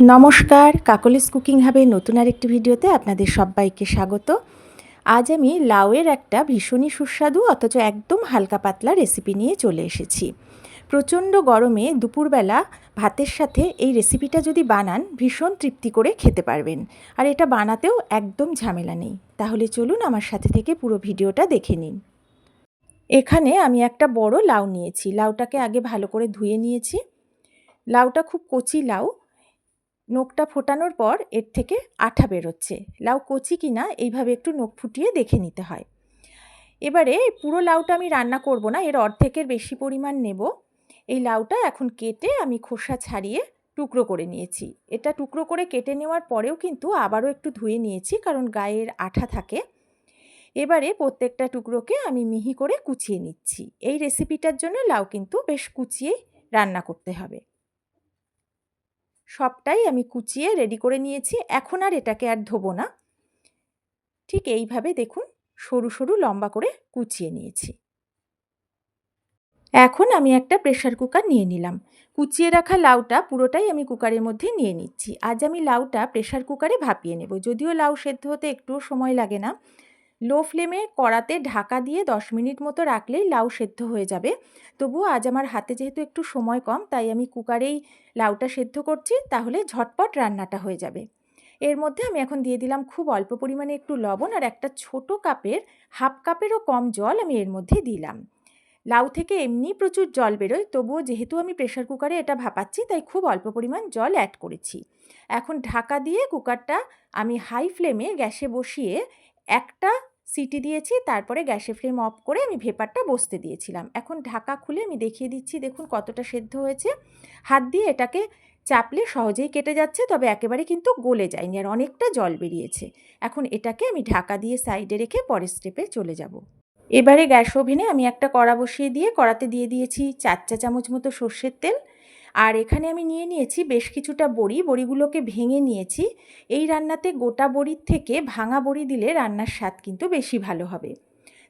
নমস্কার, কাকলিস কুকিং হাবে নতুন আরেকটি ভিডিওতে আপনাদের সবাইকে স্বাগত। আজ আমি লাউয়ের একটা ভীষণই সুস্বাদু অথচ একদম হালকা পাতলা রেসিপি নিয়ে চলে এসেছি। প্রচণ্ড গরমে দুপুরবেলা ভাতের সাথে এই রেসিপিটা যদি বানান, ভীষণ তৃপ্তি করে খেতে পারবেন। আর এটা বানাতেও একদম ঝামেলা নেই। তাহলে চলুন আমার সাথে থেকে পুরো ভিডিওটা দেখে নিন। এখানে আমি একটা বড় লাউ নিয়েছি। লাউটাকে আগে ভালো করে ধুয়ে নিয়েছি। লাউটা খুব কচি লাউ নোকটা ফোটানোর পর এর থেকে আঠা বেরোচ্ছে। লাউ কচি কিনা এইভাবে একটু নখ ফুটিয়ে দেখে নিতে হয়। এবারে পুরো লাউটা আমি রান্না করব না, এর অর্ধেকের বেশি পরিমাণ নেব। এই লাউটা এখন কেটে আমি খোসা ছাড়িয়ে টুকরো করে নিয়েছি। এটা টুকরো করে কেটে নেওয়ার পরেও কিন্তু আবারও একটু ধুয়ে নিয়েছি, কারণ গায়ের আঠা থাকে। এবারে প্রত্যেকটা টুকরোকে আমি মিহি করে কুচিয়ে নিচ্ছি। এই রেসিপিটার জন্য লাউ কিন্তু বেশ কুচিয়েই রান্না করতে হবে। সবটাই আমি কুচিয়ে রেডি করে নিয়েছি। এখন আর এটাকে আর ধোবো না। ঠিক এইভাবে দেখুন, সরু সরু লম্বা করে কুচিয়ে নিয়েছি। এখন আমি একটা প্রেশার কুকার নিয়ে নিলাম। কুচিয়ে রাখা লাউটা পুরোটাই আমি কুকারের মধ্যে নিয়ে নিচ্ছি। আজ আমি লাউটা প্রেশার কুকারে ভাপিয়ে নেব। যদিও লাউ সেদ্ধ হতে একটুও সময় লাগে না। লো ফ্লেমে কড়াতে ঢাকা দিয়ে দশ মিনিট মতো রাখলেই লাউ সেদ্ধ হয়ে যাবে। তবুও আজ আমার হাতে যেহেতু একটু সময় কম, তাই আমি কুকারেই লাউটা সেদ্ধ করছি, তাহলে ঝটপট রান্নাটা হয়ে যাবে। এর মধ্যে আমি এখন দিয়ে দিলাম খুব অল্প পরিমাণে একটু লবণ আর একটা ছোট কাপের, হাফ কাপেরও কম জল আমি এর মধ্যে দিলাম। লাউ থেকে এমনি প্রচুর জল বেরোয়, তবুও যেহেতু আমি প্রেশার কুকারে এটা ভাপাচ্ছি, তাই খুব অল্প পরিমাণ জল অ্যাড করেছি। এখন ঢাকা দিয়ে কুকারটা আমি হাই ফ্লেমে গ্যাসে বসিয়ে একটা সিটি দিয়েছি, তারপরে গ্যাসের ফ্লেম অফ করে আমি ভেপারটা বসতে দিয়েছিলাম। এখন ঢাকা খুলে আমি দেখিয়ে দিচ্ছি, দেখুন কতটা সেদ্ধ হয়েছে। হাত দিয়ে এটাকে চাপলে সহজেই কেটে যাচ্ছে, তবে একেবারে কিন্তু গলে যায়নি আর অনেকটা জল বেরিয়েছে। এখন এটাকে আমি ঢাকা দিয়ে সাইডে রেখে পরের স্টেপে চলে যাব। এবারে গ্যাস ওভেনে আমি একটা কড়া বসিয়ে দিয়ে কড়াতে দিয়ে দিয়েছি চার চা চামচ মতো সর্ষের তেল আর এখানে আমি নিয়ে নিয়েছি বেশ কিছুটা বড়ি। বড়িগুলোকে ভেঙে নিয়েছি। এই রান্নাতে গোটা বড়ির থেকে ভাঙা বড়ি দিলে রান্নার স্বাদ কিন্তু বেশি ভালো হবে।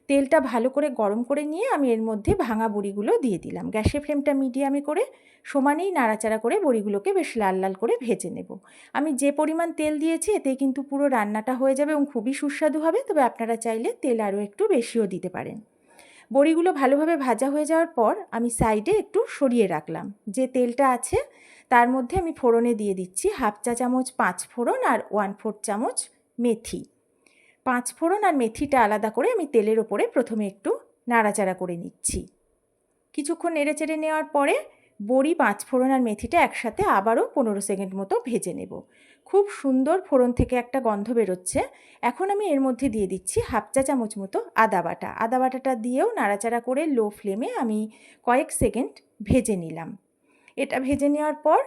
তেলটা ভালো করে গরম করে নিয়ে আমি এর মধ্যে ভাঙা বড়িগুলো দিয়ে দিলাম। গ্যাসের ফ্লেমটা মিডিয়ামে করে সমানেই নাড়াচাড়া করে বড়িগুলোকে বেশ লাল লাল করে ভেজে নেব। আমি যে পরিমাণ তেল দিয়েছি এতে কিন্তু পুরো রান্নাটা হয়ে যাবে এবং খুবই সুস্বাদু হবে। তবে আপনারা চাইলে তেল আরও একটু বেশিও দিতে পারেন। বড়িগুলো ভালোভাবে ভাজা হয়ে যাওয়ার পর আমি সাইডে একটু সরিয়ে রাখলাম। যে তেলটা আছে, তার মধ্যে আমি ফোড়নে দিয়ে দিচ্ছি হাফ চা চামচ পাঁচ ফোড়ন আর ওয়ান ফোর চামচ মেথি। পাঁচ ফোড়ন আর মেথিটা আলাদা করে আমি তেলের ওপরে প্রথমে একটু নাড়াচাড়া করে নিচ্ছি। কিছুক্ষণ নেড়ে চেড়ে নেওয়ার পরে বড়ি, পাঁচ ফোড়ন আর মেথিটা একসাথে আবারও পনেরো সেকেন্ড মতো ভেজে নেব। খুব সুন্দর ফোড়ন থেকে একটা গন্ধ বেরোচ্ছে। এখন আমি এর মধ্যে দিয়ে দিচ্ছি হাফ চা চামচ মতো আদা বাটা। আদা বাটাটা দিয়েও নাড়াচাড়া করে লো ফ্লেমে আমি কয়েক সেকেন্ড ভেজে নিলাম। এটা ভেজে নেওয়ার পর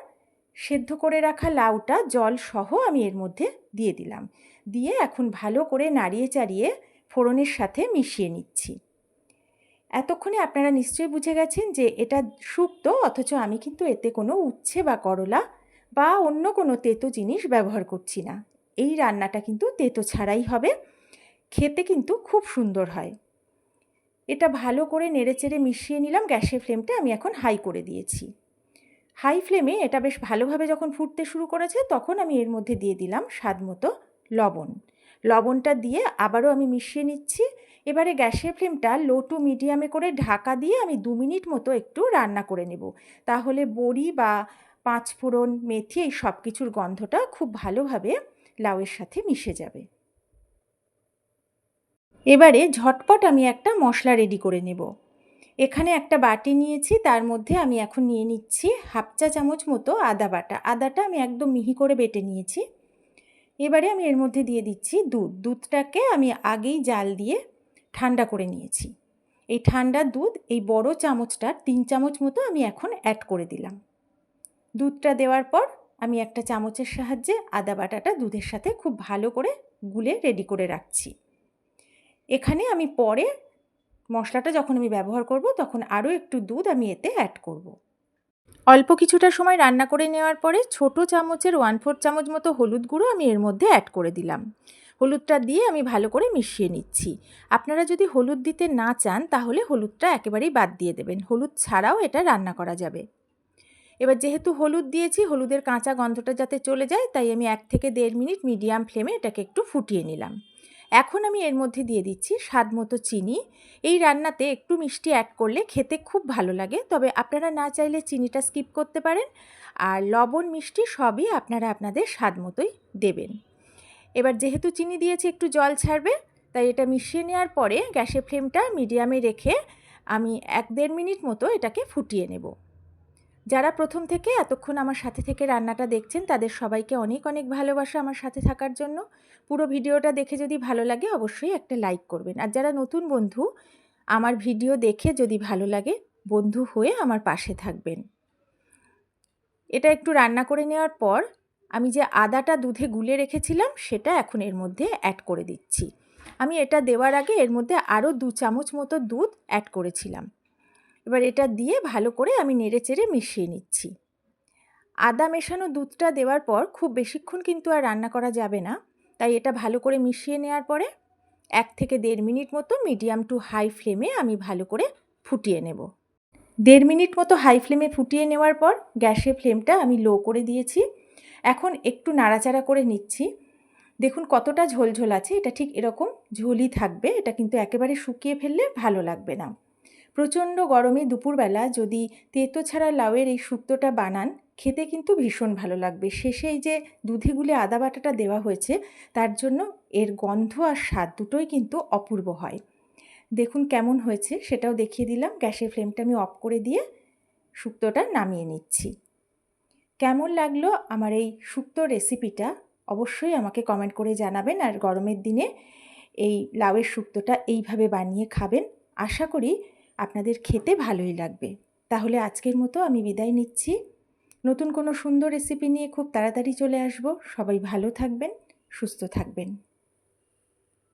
সেদ্ধ করে রাখা লাউটা, জল সহ আমি এর মধ্যে দিয়ে দিলাম। দিয়ে এখন ভালো করে নাড়িয়ে চাড়িয়ে ফোড়নের সাথে মিশিয়ে নিচ্ছি। এতক্ষণে আপনারা নিশ্চয়ই বুঝে গেছেন যে এটা শুক্তো অথচ আমি কিন্তু এতে কোনো উচ্ছে বা করলা বা অন্য কোনো তেতো জিনিস ব্যবহার করছি না। এই রান্নাটা কিন্তু তেতো ছাড়াই হবে। খেতে কিন্তু খুব সুন্দর হয়। এটা ভালো করে নেড়েচেড়ে মিশিয়ে নিলাম, গ্যাসের ফ্লেমটা আমি এখন হাই করে দিয়েছি। হাই ফ্লেমে এটা বেশ ভালোভাবে যখন ফুটতে শুরু করেছে, তখন আমি এর মধ্যে দিয়ে দিলাম স্বাদ মতো লবণ। লবণটা দিয়ে আবারও আমি মিশিয়ে নিচ্ছি। এবারে গ্যাসের ফ্লেমটা লো টু মিডিয়ামে করে ঢাকা দিয়ে আমি দু মিনিট মতো একটু রান্না করে নেব। তাহলে বড়ি বা পাঁচ ফোড়ন মেথি, এই সব কিছুর গন্ধটা খুব ভালোভাবে লাউয়ের সাথে মিশে যাবে। এবারে ঝটপট আমি একটা মশলা রেডি করে নেব। এখানে একটা বাটি নিয়েছি, তার মধ্যে আমি এখন নিয়ে নিচ্ছি হাফ চা চামচ মতো আদা বাটা। আদাটা আমি একদম মিহি করে বেটে নিয়েছি। এবারে আমি এর মধ্যে দিয়ে দিচ্ছি দুধ। দুধটাকে আমি আগেই জাল দিয়ে ঠান্ডা করে নিয়েছি। এই ঠান্ডা দুধ, এই বড় চামচটার তিন চামচ মতো আমি এখন অ্যাড করে দিলাম। দুধটা দেওয়ার পর আমি একটা চামচের সাহায্যে আদা বাটাটা দুধের সাথে খুব ভালো করে গুলে রেডি করে রাখছি। এখানে আমি পরে মশলাটা যখন আমি ব্যবহার করব তখন আরও একটু দুধ আমি এতে অ্যাড করব। অল্প কিছুটা সময় রান্না করে নেওয়ার পরে ছোট চামচের ওয়ান ফোর চামচ মতো হলুদ গুঁড়ো আমি এর মধ্যে অ্যাড করে দিলাম। হলুদটা দিয়ে আমি ভালো করে মিশিয়ে নিচ্ছি। আপনারা যদি হলুদ দিতে না চান তাহলে হলুদটা একেবারেই বাদ দিয়ে দেবেন। হলুদ ছাড়াও এটা রান্না করা যাবে। এবার যেহেতু হলুদ দিয়েছি, হলুদের কাঁচা গন্ধটা যাতে চলে যায়, তাই আমি এক থেকে দেড় মিনিট মিডিয়াম ফ্লেমে এটাকে একটু ফুটিয়ে নিলাম। এখন আমি এর মধ্যে দিয়ে দিচ্ছি স্বাদ মতো চিনি। এই রান্নাতে একটু মিষ্টি অ্যাড করলে খেতে খুব ভালো লাগে, তবে আপনারা না চাইলে চিনিটা স্কিপ করতে পারেন। আর লবণ, মিষ্টি সবই আপনারা আপনাদের স্বাদ মতোই দেবেন। এবার যেহেতু চিনি দিয়েছি, একটু জল ছাড়বে, তাই এটা মিশিয়ে নেওয়ার পরে গ্যাসের ফ্লেমটা মিডিয়ামে রেখে আমি এক দেড় মিনিট মতো এটাকে ফুটিয়ে নেব। যারা প্রথম থেকে এতক্ষণ আমার সাথে থেকে রান্নাটা দেখছেন, তাদের সবাইকে অনেক অনেক ভালোবাসা আমার সাথে থাকার জন্য। পুরো ভিডিওটা দেখে যদি ভালো লাগে, অবশ্যই একটা লাইক করবেন। আর যারা নতুন বন্ধু, আমার ভিডিও দেখে যদি ভালো লাগে, বন্ধু হয়ে আমার পাশে থাকবেন। এটা একটু রান্না করে নেওয়ার পর, আমি যে আদাটা দুধে গুলে রেখেছিলাম, সেটা এখন এর মধ্যে অ্যাড করে দিচ্ছি। আমি এটা দেওয়ার আগে এর মধ্যে আরও দু চামচ মতো দুধ অ্যাড করেছিলাম। এবার এটা দিয়ে ভালো করে আমি নেড়ে চেড়ে মিশিয়ে নিচ্ছি। আদা মেশানো দুধটা দেওয়ার পর খুব বেশিক্ষণ কিন্তু আর রান্না করা যাবে না। তাই এটা ভালো করে মিশিয়ে নেওয়ার পরে এক থেকে দেড় মিনিট মতো মিডিয়াম টু হাই ফ্লেমে আমি ভালো করে ফুটিয়ে নেব। দেড় মিনিট মতো হাই ফ্লেমে ফুটিয়ে নেওয়ার পর গ্যাসের ফ্লেমটা আমি লো করে দিয়েছি। এখন একটু নাড়াচাড়া করে নিচ্ছি। দেখুন কতটা ঝোলঝোল আছে, এটা ঠিক এরকম ঝোলই থাকবে, এটা কিন্তু একেবারে শুকিয়ে ফেললে ভালো লাগবে না। প্রচণ্ড গরমে দুপুরবেলা যদি তেতো ছাড়া লাউয়ের এই শুক্তোটা বানান, খেতে কিন্তু ভীষণ ভালো লাগবে। শেষে এই যে দুধে গুলে আদা বাটাটা দেওয়া হয়েছে, তার জন্য এর গন্ধ আর স্বাদ দুটোই কিন্তু অপূর্ব হয়। দেখুন কেমন হয়েছে, সেটাও দেখিয়ে দিলাম। গ্যাসের ফ্লেমটা আমি অফ করে দিয়ে শুক্তোটা নামিয়ে নিচ্ছি। কেমন লাগল আমার এই শুক্তো রেসিপিটা? অবশ্যই আমাকে কমেন্ট করে জানাবেন আর গরমের দিনে এই লাউয়ের শুক্তোটা এইভাবে বানিয়ে খাবেন। আশা করি আপনাদের খেতে ভালোই লাগবে। তাহলে আজকের মতো আমি বিদায় নিচ্ছি। নতুন কোনো সুন্দর রেসিপি নিয়ে খুব তাড়াতাড়ি চলে আসব। সবাই ভালো থাকবেন, সুস্থ থাকবেন।